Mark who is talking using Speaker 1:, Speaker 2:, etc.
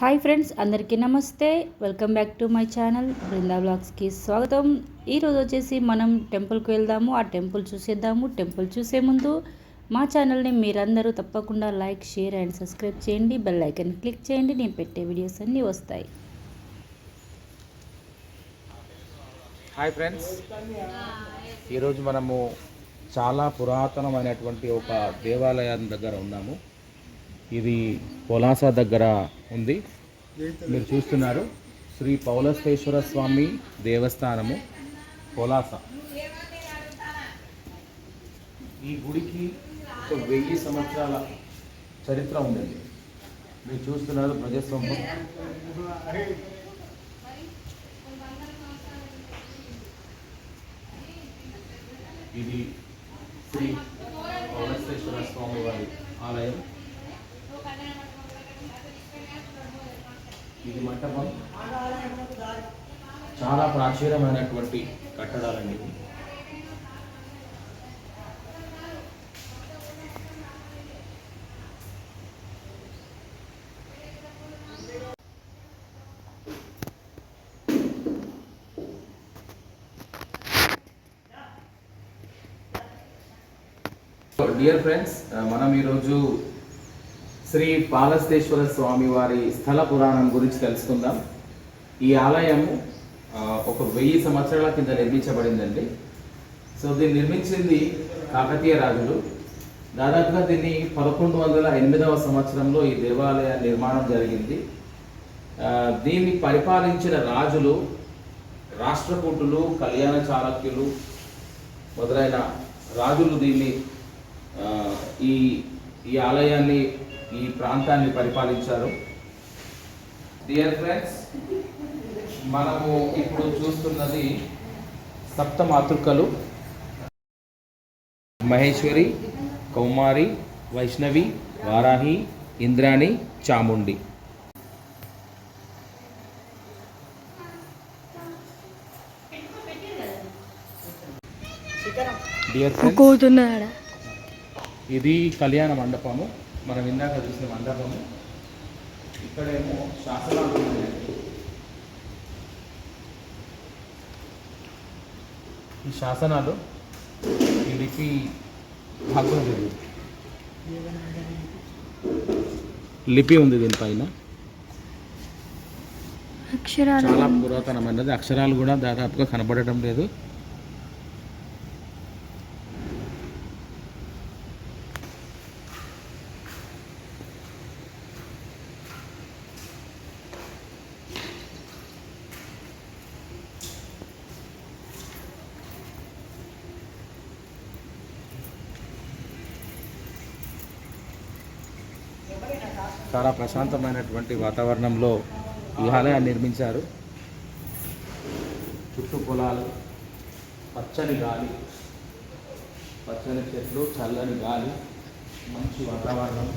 Speaker 1: Hi friends అందరికీ నమస్తే. Welcome back to my channel Brinda బ్లాగ్స్కి స్వాగతం. ఈరోజు వచ్చేసి మనం టెంపుల్కి వెళ్దాము. ఆ టెంపుల్ చూసేద్దాము. టెంపుల్ చూసే ముందు మా ఛానల్ని మీరందరూ తప్పకుండా లైక్ షేర్ అండ్ సబ్స్క్రైబ్ చేయండి. బెల్ ఐకన్ క్లిక్ చేయండి. నేను పెట్టే వీడియోస్ అన్నీ వస్తాయి.
Speaker 2: Hi friends. ఈరోజు మనము చాలా పురాతనమైనటువంటి ఒక దేవాలయం దగ్గర ఉన్నాము. ఇది పొలాస దగ్గర ఉంది. మీరు చూస్తున్నారు శ్రీ పౌలస్తేశ్వర స్వామి దేవస్థానము పొలాస ఈ గుడికి ఒక వెయ్యి సంవత్సరాల చరిత్ర ఉందండి మీరు చూస్తున్నారు ప్రజాస్వామ్యం ఇది శ్రీ పౌరశ్వేశ్వర స్వామి వారి ఆలయం. ఇది మంటపం. చాలా ప్రాచీనమైనటువంటి కట్టడాలండి డియర్ ఫ్రెండ్స్ మనం ఈరోజు శ్రీ పాలస్తేశ్వర స్వామి వారి స్థల పురాణం గురించి తెలుసుకుందాం. ఈ ఆలయము ఒక వెయ్యి సంవత్సరాల కింద నిర్మించబడిందండి. సో దీన్ని నిర్మించింది కాకతీయ రాజులు. దాదాపుగా దీన్ని పదకొండు వందల ఎనిమిదవ సంవత్సరంలో ఈ దేవాలయ నిర్మాణం జరిగింది. దీన్ని పరిపాలించిన రాజులు రాష్ట్రకూటులు కళ్యాణ చాళక్యులు మొదలైన రాజులు దీన్ని ఈ ఈ ఆలయాన్ని ఈ ప్రాంతాన్ని పరిపాలించారు. డియర్ ఫ్రెండ్స్ మనము ఇప్పుడు చూస్తున్నది సప్త మాతృకలు. మహేశ్వరి కౌమారి వైష్ణవి వారాహి ఇంద్రాణి చాముండి. డియర్ ఫ్రెండ్స్
Speaker 3: కూతున్నాడా
Speaker 2: ఇది కళ్యాణ మండపము. మనం ఇందాక చూసిన మండపము ఇక్కడేమో శాసనాలు ఉన్నాయండి ఈ శాసనాలు ఈ లిపి హక్కులు ఇది. లిపి ఉంది దీనిపైన
Speaker 3: అక్షరాలు.
Speaker 2: చాలా పురాతనమైనది. అక్షరాలు కూడా దాదాపుగా కనబడటం లేదు. చాలా ప్రశాంతమైనటువంటి వాతావరణంలో ఈ ఆలయాన్ని నిర్మించారు. చుట్టూ పొలాలు పచ్చని గాలి పచ్చని చెట్లు చల్లని గాలి మంచి వాతావరణం.